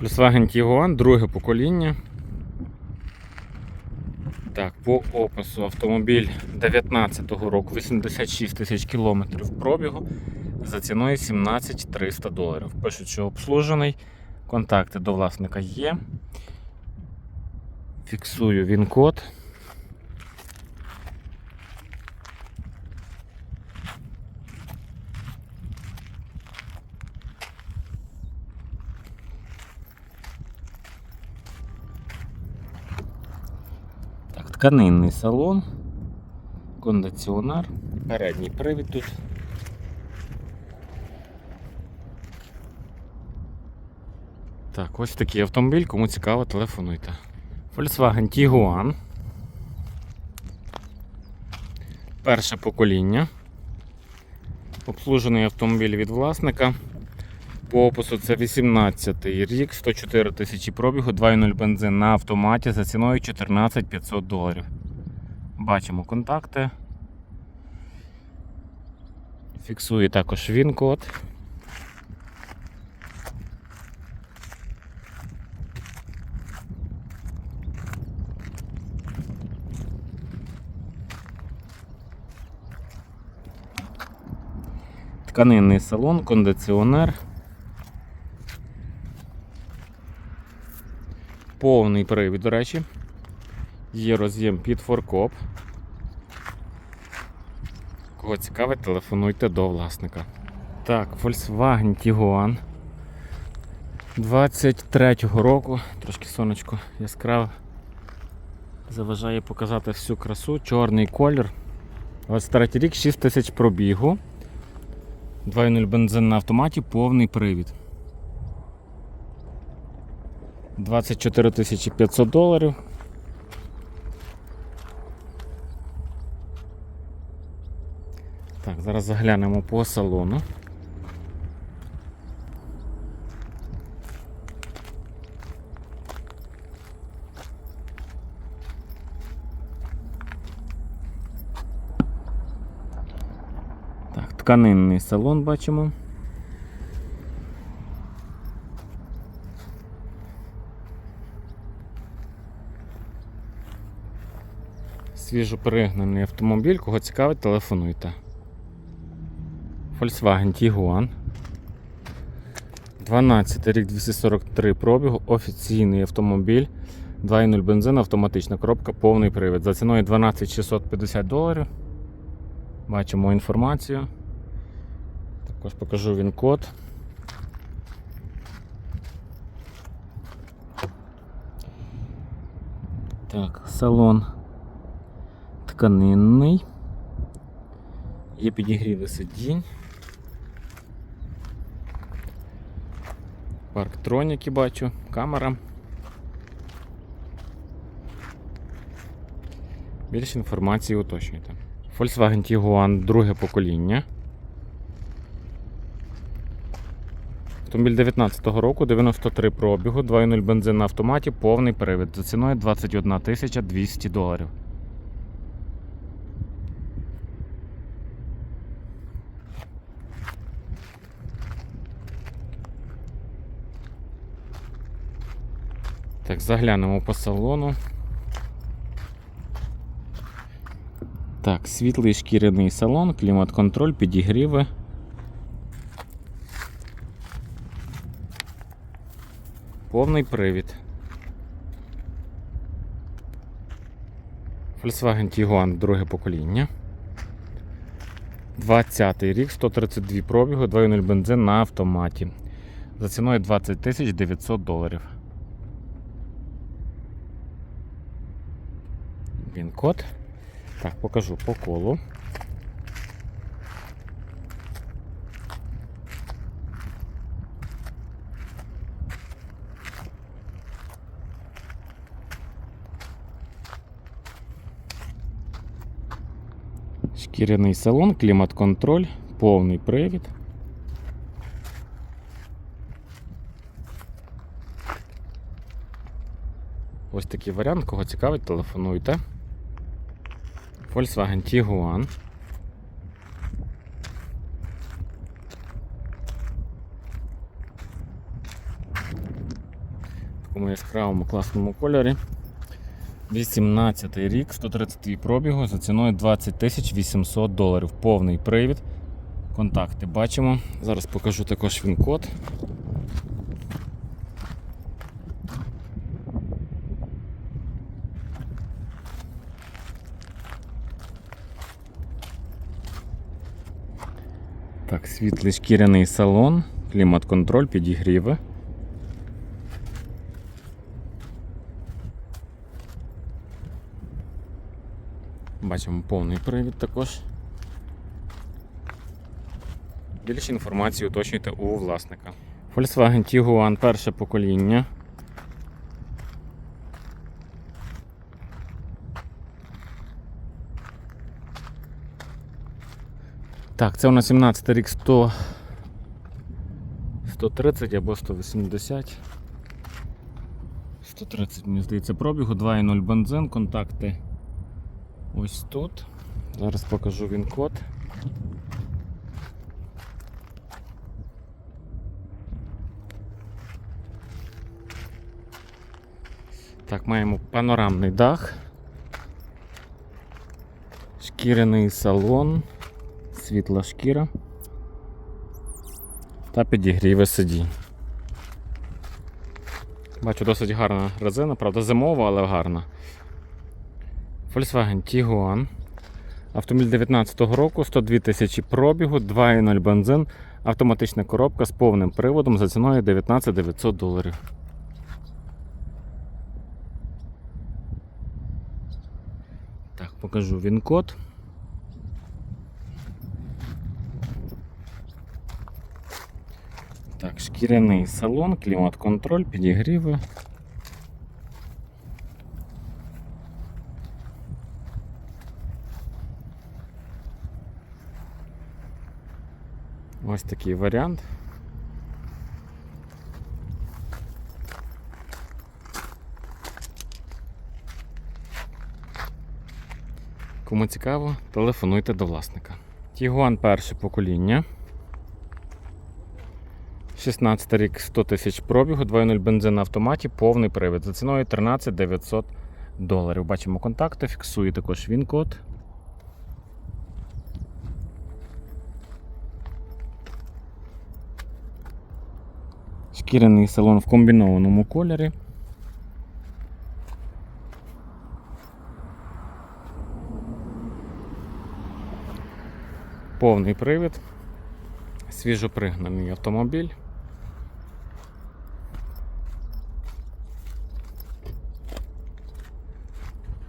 Volkswagen Tiguan, друге покоління. Так, по опису автомобіль 19-го року, 86 тисяч кілометрів пробігу за ціною 17 300 доларів. Пишуть, що обслужений, контакти до власника є. Фіксую він код. Так, тканинний салон, кондиціонер, передній привід тут. Так, ось такий автомобіль, кому цікаво, телефонуйте. Volkswagen Tiguan. Перше покоління. Обслужений автомобіль від власника. По опису це 18 рік, 104 тисячі пробігу, 2.0 бензин на автоматі за ціною 14 500 доларів. Бачимо контакти. Фіксує також він код. Тканинний салон, кондиціонер. Повний привід, до речі. Є роз'єм під форкоп. Кого цікавить, телефонуйте до власника. Так, Volkswagen Tiguan 23-го року, трошки сонечко яскраве. Заважає показати всю красу, чорний колір. 23 рік, 6 тисяч пробігу. 2.0 бензин на автоматі, повний привід. 24 500 доларів. Так, зараз заглянемо по салону. Тканинний салон бачимо. Свіжо перегнаний автомобіль, кого цікавить, телефонуйте. Volkswagen Tiguan. 12 рік 243 пробігу, офіційний автомобіль. 2.0 бензин, автоматична коробка, повний привід. За ціною 12 650 доларів. Бачимо інформацію. Також покажу він код. Так, салон тканинний. Є підігріви сидінь. Парктроніки бачу, камера. Більше інформації уточнюйте. Volkswagen Tiguan друге покоління. Автомобіль 19-го року, 93 пробігу, 2.0 бензин на автоматі, повний привід за ціною 21 200 доларів. Так, заглянемо по салону. Так, світлий шкіряний салон, клімат-контроль, підігріви. Повний привід. Volkswagen Tiguan друге покоління. 20 рік, 132 пробігу, 2.0 бензин на автоматі. За ціною 20 900 доларів. Він код. Так, покажу по колу. Шкіряний салон, клімат-контроль, повний привід. Ось такий варіант, кого цікавить, телефонуйте. Volkswagen Tiguan. В такому яскравому класному кольорі. 18 рік, 130 пробігу за ціною 20 тисяч 800 доларів. Повний привід. Контакти бачимо. Зараз покажу також він код. Так, світлий шкіряний салон, клімат-контроль, підігріви. Бачимо повний привід також. Більше інформації уточнюйте у власника. Volkswagen Tiguan перше покоління. Так, це у нас 17 рік 100 130 або 180. 130, мені здається, пробігу, 2.0 бензин, контакти ось тут. Зараз покажу він код. Так, маємо панорамний дах, шкіряний салон, світла шкіра та підігріви сидінь. Бачу, досить гарна резина, правда, зимова, але гарна. Volkswagen Tiguan. Автомобіль 19 року, 102 тисячі пробігу, 2.0 бензин, автоматична коробка з повним приводом за ціною 19 900 доларів. Так, покажу він код. Так, шкіряний салон, клімат-контроль, підігріви. Ось такий варіант. Кому цікаво, телефонуйте до власника. Тігуан перше покоління. 16 рік 100 тисяч пробігу, 2.0 бензин на автоматі, повний привід. За ціною 13 900 доларів. Бачимо контакти, фіксує також він код. Шкіряний салон в комбінованому кольорі. Повний привід, свіжопригнаний автомобіль.